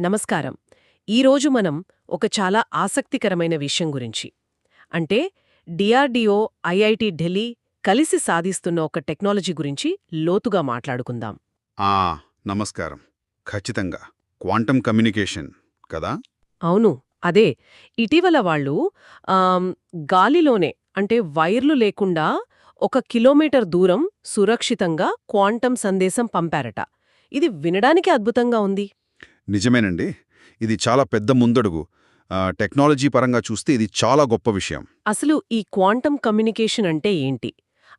నమస్కారం. ఈరోజు మనం ఒక చాలా ఆసక్తికరమైన విషయం గురించి. అంటే డిఆర్డిఓ ఐఐటి ఢిల్లీ కలిసి సాధిస్తున్న ఒక టెక్నాలజీ గురించి లోతుగా మాట్లాడుకుందాం. ఆ నమస్కారం. ఖచ్చితంగా. క్వాంటం కమ్యూనికేషన్ కదా? అవును. అదే. ఇటీవల వాళ్ళు గాలిలోనే అంటే వైర్లు లేకుండా ఒక కిలోమీటర్ దూరం సురక్షితంగా క్వాంటం సందేశం పంపారట. ఇది వినడానికి అద్భుతంగా ఉంది. నిజమేనండి. ఇది చాలా పెద్ద ముందడుగు. టెక్నాలజీ పరంగా చూస్తే ఇది చాలా గొప్ప విషయం. అసలు ఈ క్వాంటం కమ్యూనికేషన్ అంటే ఏంటి?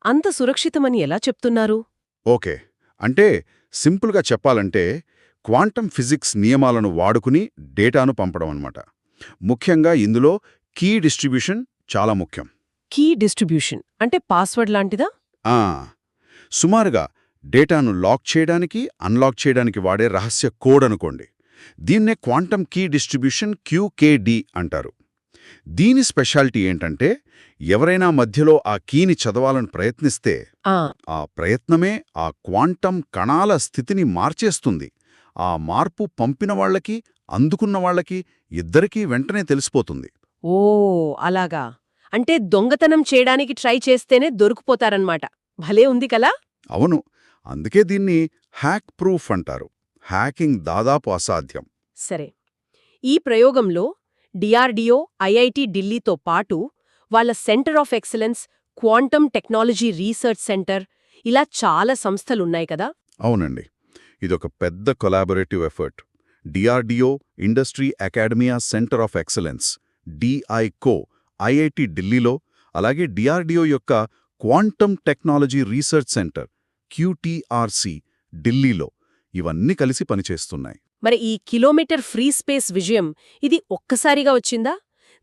అంత సురక్షితమని ఎలా చెప్తున్నారు? ఓకే. అంటే సింపుల్గా చెప్పాలంటే క్వాంటం ఫిజిక్స్ నియమాలను వాడుకుని డేటాను పంపడం అన్నమాట. ముఖ్యంగా ఇందులో కీ డిస్ట్రిబ్యూషన్ చాలా ముఖ్యం. కీ డిస్ట్రిబ్యూషన్ అంటే పాస్వర్డ్ లాంటిదా? ఆ! సుమారుగా డేటాను లాక్ చేయడానికి అన్లాక్ చేయడానికి వాడే రహస్య కోడ్ అనుకోండి. దీన్నే క్వాంటం కీ డిస్ట్రిబ్యూషన్ క్యూకేడి అంటారు. దీని స్పెషాలిటీ ఏంటంటే ఎవరైనా మధ్యలో ఆ కీని చదవాలని ప్రయత్నిస్తే ఆ. ప్రయత్నమే ఆ క్వాంటం కణాల స్థితిని మార్చేస్తుంది. ఆ మార్పు పంపిన వాళ్ళకి అందుకున్న వాళ్ళకి ఇద్దరికీ వెంటనే తెలిసిపోతుంది. ఓ అలాగా. అంటే దొంగతనం చేయడానికి ట్రై చేస్తేనే దొరికిపోతారన్నమాట. భలే ఉంది కలా అవును. అందుకే దీన్ని హ్యాక్ ప్రూఫ్ అంటారు. హ్యాకింగ్ దాదాపు అసాధ్యం. సరే. ఈ ప్రయోగంలో డిఆర్డిఓ ఐఐటి ఢిల్లీతో పాటు వాళ్ళ centre of excellence quantum technology research centre ఇలా చాలా సంస్థలున్నాయి కదా? అవునండి. ఇదొక పెద్ద collaborative effort. DRDO industry academia centre of excellence డిఐకో IIT ఢిల్లీలో అలాగే డిఆర్డిఓ యొక్క quantum technology research centre QTRC ఢిల్లీలో. ఇవన్నీ కలిసి పనిచేస్తున్నాయి. మరి ఈ కిలోమీటర్ ఫ్రీ స్పేస్ విజయం ఇది ఒక్కసారిగా వచ్చిందా?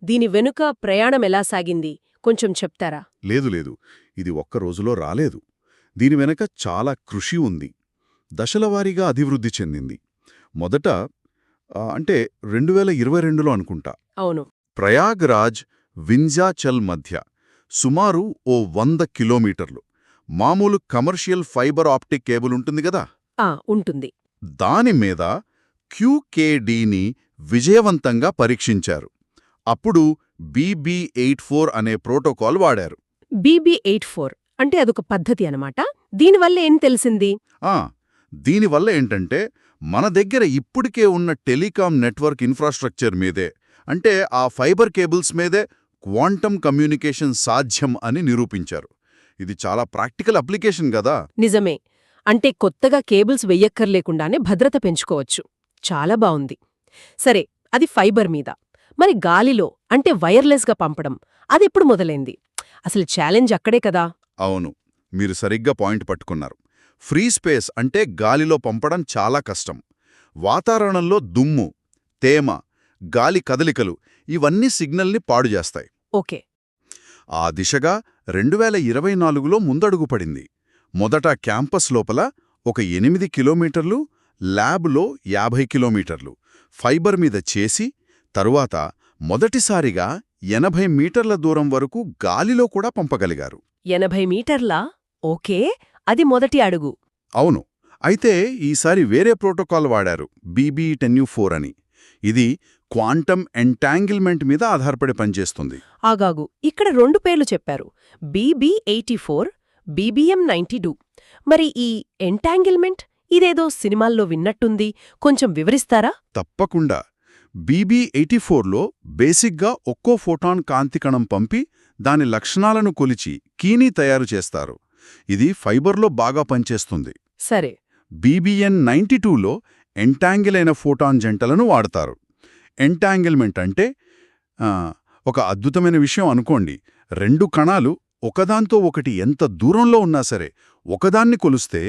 దీని వెనుక ప్రయాణం ఎలా సాగింది? కొంచెం చెప్తారా? లేదు లేదు. ఇది ఒక్క రోజులో రాలేదు. దీని వెనక చాలా కృషి ఉంది. దశలవారీగా అభివృద్ధి చెందింది. మొదట అంటే రెండు వేల ఇరవై రెండులో అనుకుంటా. అవును. ప్రయాగ్రాజ్ వింజాచల్ మధ్య సుమారు ఓ వంద కిలోమీటర్లు. మామూలు కమర్షియల్ ఫైబర్ ఆప్టిక్ కేబుల్ ఉంటుంది కదా? ఉంటుంది. దాని మీద క్యూకేడీని విజయవంతంగా పరీక్షించారు. అప్పుడు బీబీ ఎయిట్ ఫోర్ అనే ప్రోటోకాల్ వాడారు. బీబీ ఎయిట్ ఫోర్ అంటే అదొక పద్ధతి అనమాట దీనివల్ల ఏం తెలిసింది? ఆ దీనివల్ల ఏంటంటే మన దగ్గర ఇప్పటికే ఉన్న టెలికాం నెట్వర్క్ ఇన్ఫ్రాస్ట్రక్చర్ మీదే అంటే ఆ ఫైబర్ కేబుల్స్ మీదే క్వాంటమ్ కమ్యూనికేషన్ సాధ్యం అని నిరూపించారు. ఇది చాలా ప్రాక్టికల్ అప్లికేషన్ కదా! నిజమే. అంటే కొత్తగా కేబుల్స్ వెయ్యక్కర్లేకుండానే భద్రత పెంచుకోవచ్చు. చాలా బావుంది. సరే అది ఫైబర్ మీద. మరి గాలిలో అంటే వైర్లెస్గా పంపడం అదెప్పుడు మొదలైంది? అసలు ఛాలెంజ్ అక్కడే కదా? అవును. మీరు సరిగ్గా పాయింట్ పట్టుకున్నారు. ఫ్రీ స్పేస్ అంటే గాలిలో పంపడం చాలా కష్టం. వాతావరణంలో దుమ్ము తేమ గాలి కదలికలు ఇవన్నీ సిగ్నల్ని పాడు చేస్తాయి ఓకే. ఆ దిశగా రెండు వేల ఇరవై నాలుగులో ముందడుగు పడింది. మొదట క్యాంపస్ లోపల ఒక ఎనిమిది కిలోమీటర్లు ల్యాబ్లో యాభై కిలోమీటర్లు. ఫైబర్ మీద చేసి తరువాత మొదటిసారిగా ఎనభై మీటర్ల దూరం వరకు గాలిలో కూడా పంపగలిగారు. ఎనభై మీటర్లా? ఓకే అది మొదటి అడుగు. అవును. అయితే ఈసారి వేరే ప్రోటోకాల్ వాడారు బీబీ టెన్యూ ఫోర్ అని. ఇది క్వాంటమ్ ఎంటాంగిల్మెంట్ మీద ఆధారపడి పనిచేస్తుంది. ఆగాగు ఇక్కడ రెండు పేర్లు చెప్పారు. BB eighty four BBM ninety two. మరి ఈ ఎంటాంగిల్మెంట్ ఇదేదో సినిమాల్లో విన్నట్టుంది. కొంచెం వివరిస్తారా? తప్పకుండా. బీబీ ఎయిటీ ఫోర్లో బేసిక్గా ఒక్కో ఫోటాన్ కాంతి కణం పంపి దాని లక్షణాలను కొలిచి కీని తయారు చేస్తారు. ఇది ఫైబర్లో బాగా పనిచేస్తుంది. సరే. బీబీఎన్ నైంటీ టూలో ఎంటాంగిల్ అయిన ఫోటాన్ జంటలను వాడతారు. ఎంటాంగిల్మెంట్ అంటే ఒక అద్భుతమైన విషయం అనుకోండి. రెండు కణాలు ఒకదాంతో ఒకటి ఎంత దూరంలో ఉన్నా సరే ఒకదాన్ని కొలిస్తే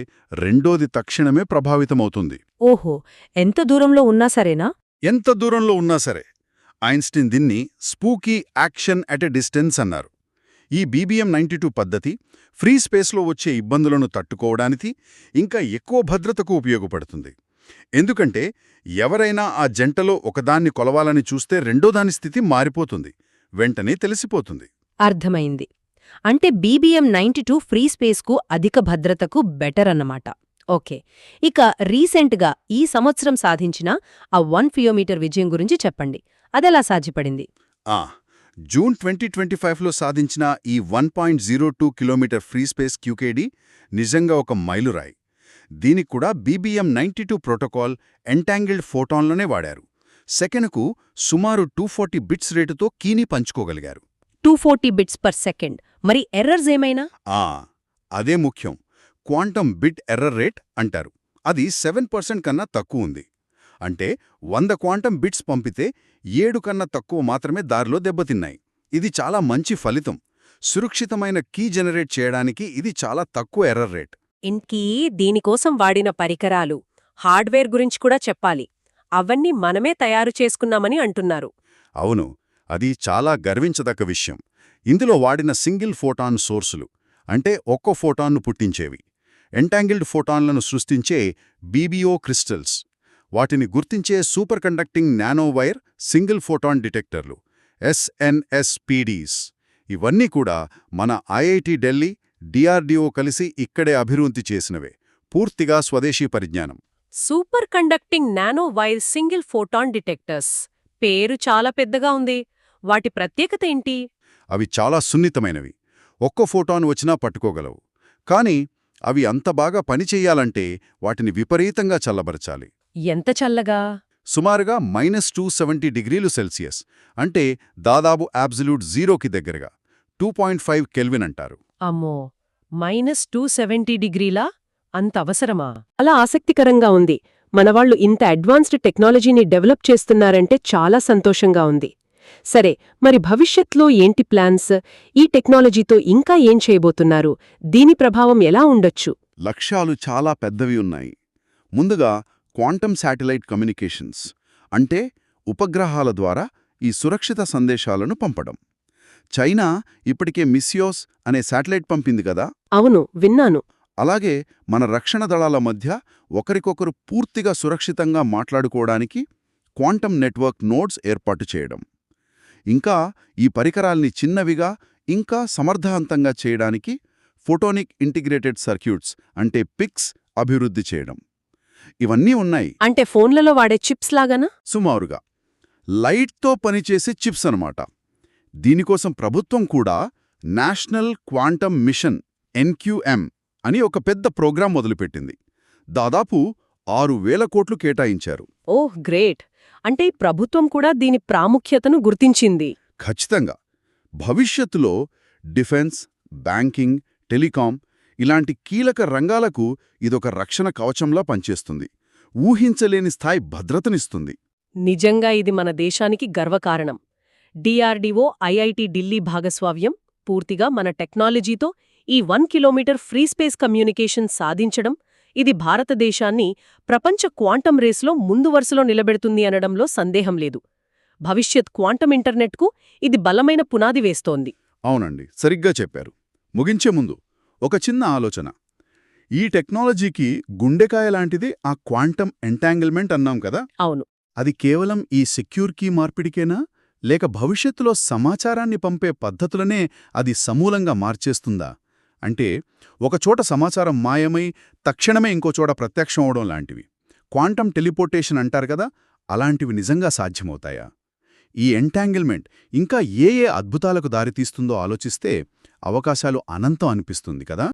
రెండోది తక్షణమే ప్రభావితమవుతుంది. ఓహో ఎంత దూరంలో ఉన్నా సరేనా? ఎంత దూరంలో ఉన్నా సరే ఐన్స్టీన్ దీన్ని spooky action at a distance అన్నారు. ఈ బీబీఎం నైంటీ టూ పద్ధతి ఫ్రీ స్పేస్లో వచ్చే ఇబ్బందులను తట్టుకోవడానికి ఇంకా ఎక్కువ భద్రతకు ఉపయోగపడుతుంది. ఎందుకంటే ఎవరైనా ఆ జంటలో ఒకదాన్ని కొలవాలని చూస్తే రెండో దాని స్థితి మారిపోతుంది వెంటనే తెలిసిపోతుంది. అర్థమైంది. అంటే బీబీఎం నైంటీ టూ ఫ్రీ స్పేస్కు అధిక భద్రతకు బెటర్ అన్నమాట. ఓకే. ఇక రీసెంట్గా ఈ సంవత్సరం సాధించిన ఆ వన్ ఫియోమీటర్ విజయం గురించి చెప్పండి. అదెలా సాధ్యపడింది? జూన్ ట్వంటీ ట్వంటీ ఫైవ్లో సాధించిన ఈ one point zero two kilometre free space QKD నిజంగా ఒక మైలురాయి. దీనికి కూడా BBM ninety two protocol entangled ఫోటాన్లోనే వాడారు. సెకనుకు సుమారు టూ ఫార్టీ బిట్స్ రేటుతో కీని పంచుకోగలిగారు. Two forty bits per second. మరి ఎర్రర్స్ ఏమైనా? ఆ అదే ముఖ్యం. క్వాంటం బిట్ ఎర్రర్ రేట్ అంటారు. అది సెవెన్ పర్సెంట్ కన్నా తక్కువ ఉంది. అంటే వంద క్వాంటం బిట్స్ పంపితే ఏడు కన్నా తక్కువ మాత్రమే దారిలో దెబ్బతిన్నాయి. ఇది చాలా మంచి ఫలితం. సురక్షితమైన కీ జనరేట్ చేయడానికి ఇది చాలా తక్కువ ఎర్రర్ రేట్. ఇంకీ దీనికోసం వాడిన పరికరాలు. హార్డ్వేర్ గురించి కూడా చెప్పాలి. అవన్నీ మనమే తయారు చేసుకున్నామని అంటున్నారు. అవును. అది చాలా గర్వించదగ్గ విషయం. ఇందులో వాడిన సింగిల్ ఫోటాన్ సోర్సులు అంటే ఒక్కో ఫోటాన్ను పుట్టించేవి. ఎంటాంగిల్డ్ ఫోటాన్లను సృష్టించే బీబీఓ క్రిస్టల్స్. వాటిని గుర్తించే superconducting nanowire single photon డిటెక్టర్లు ఎస్ఎన్ఎస్పీడీస్. ఇవన్నీ కూడా మన ఐఐటి ఢిల్లీ డిఆర్డీఓ కలిసి ఇక్కడే అభివృద్ధి చేసినవే. పూర్తిగా స్వదేశీ పరిజ్ఞానం. Superconducting nanowire single photon detectors. పేరు చాలా పెద్దగా ఉంది. వాటి ప్రత్యేకత ఏంటి? అవి చాలా సున్నితమైనవి. ఒక్క ఫోటాన్ వచ్చినా పట్టుకోగలవు. కానీ అవి అంత బాగా పనిచెయ్యాలంటే వాటిని విపరీతంగా చల్లబరచాలి. ఎంత చల్లగా? సుమారుగా మైనస్ టూ సెవెంటీ డిగ్రీలు సెల్సియస్. అంటే దాదాపు అబ్జల్యూట్ జీరోకి దగ్గరగా. టూ పాయింట్ ఫైవ్ కెల్విన్ అంటారు. అమ్మో! మైనస్ టూ సెవెంటీ డిగ్రీలా? అంత అవసరమా? అలా ఆసక్తికరంగా ఉంది. మనవాళ్ళు ఇంత అడ్వాన్స్డ్ టెక్నాలజీని డెవలప్ చేస్తున్నారంటే చాలా సంతోషంగా ఉంది. సరే మరి భవిష్యత్లో ఏంటి ప్లాన్స్? ఈ టెక్నాలజీతో ఇంకా ఏం చేయబోతున్నారు? దీని ప్రభావం ఎలా ఉండొచ్చు? లక్ష్యాలు చాలా పెద్దవి ఉన్నాయి. ముందుగా క్వాంటమ్ శాటిలైట్ కమ్యూనికేషన్స్ అంటే ఉపగ్రహాల ద్వారా ఈ సురక్షిత సందేశాలను పంపడం. చైనా ఇప్పటికే మిస్యోస్ అనే శాటిలైట్ పంపింది కదా? అవును విన్నాను. అలాగే మన రక్షణ దళాల మధ్య ఒకరికొకరు పూర్తిగా సురక్షితంగా మాట్లాడుకోవడానికి క్వాంటమ్ నెట్వర్క్ నోడ్స్ ఏర్పాటు చేయడం. ఇంకా ఈ పరికరాల్ని చిన్నవిగా ఇంకా సమర్థవంతంగా చేయడానికి ఫోటోనిక్ ఇంటిగ్రేటెడ్ సర్క్యూట్స్ అంటే పిక్స్ అభివృద్ధి చేయడం. ఇవన్నీ ఉన్నాయి. అంటే ఫోన్లలో వాడే చిప్స్ లాగానా? సుమారుగా. లైట్తో పనిచేసే చిప్స్ అన్నమాట. దీనికోసం ప్రభుత్వం కూడా నేషనల్ క్వాంటమ్ మిషన్ ఎన్క్యూఎం అని ఒక పెద్ద ప్రోగ్రాం మొదలుపెట్టింది. దాదాపు ఆరు వేల కోట్లు కేటాయించారు. Oh great! అంటే ప్రభుత్వం కూడా దీని ప్రాముఖ్యతను గుర్తించింది. ఖచ్చితంగా. భవిష్యత్తులో డిఫెన్స్ బ్యాంకింగ్ టెలికాం ఇలాంటి కీలక రంగాలకు ఇదొక రక్షణ కవచంలా పనిచేస్తుంది. ఊహించలేని స్థాయి భద్రతనిస్తుంది. నిజంగా ఇది మన దేశానికి గర్వకారణం. డిఆర్డీఓ ఐఐటి ఢిల్లీ భాగస్వామ్యం పూర్తిగా మన టెక్నాలజీతో ఈ one kilometre free space communication సాధించడం ఇది భారతదేశాన్ని ప్రపంచ క్వాంటం రేస్లో ముందు వరుసలో నిలబెడుతుంది అనడంలో సందేహం లేదు. భవిష్యత్ క్వాంటం ఇంటర్నెట్కు ఇది బలమైన పునాది వేస్తోంది. అవునండి సరిగ్గా చెప్పారు. ముగించే ముందు ఒక చిన్న ఆలోచన. ఈ టెక్నాలజీకి గుండెకాయ లాంటిది ఆ క్వాంటమ్ ఎంటాంగిల్మెంట్ అన్నాం కదా? అవును. అది కేవలం ఈ సెక్యూర్ కీ మార్పిడికేనా? లేక భవిష్యత్తులో సమాచారాన్ని పంపే పద్ధతులనే అది సమూలంగా మార్చేస్తుందా? అంటే ఒకచోట సమాచారం మాయమై తక్షణమే ఇంకోచోట ప్రత్యక్షం అవడం లాంటివి. క్వాంటమ్ టెలిపోర్టేషన్ అంటారు కదా అలాంటివి నిజంగా సాధ్యమవుతాయా? ఈ ఎంటాంగిల్మెంట్ ఇంకా ఏ ఏ అద్భుతాలకు దారితీస్తుందో ఆలోచిస్తే అవకాశాలు అనంతం అనిపిస్తుంది కదా?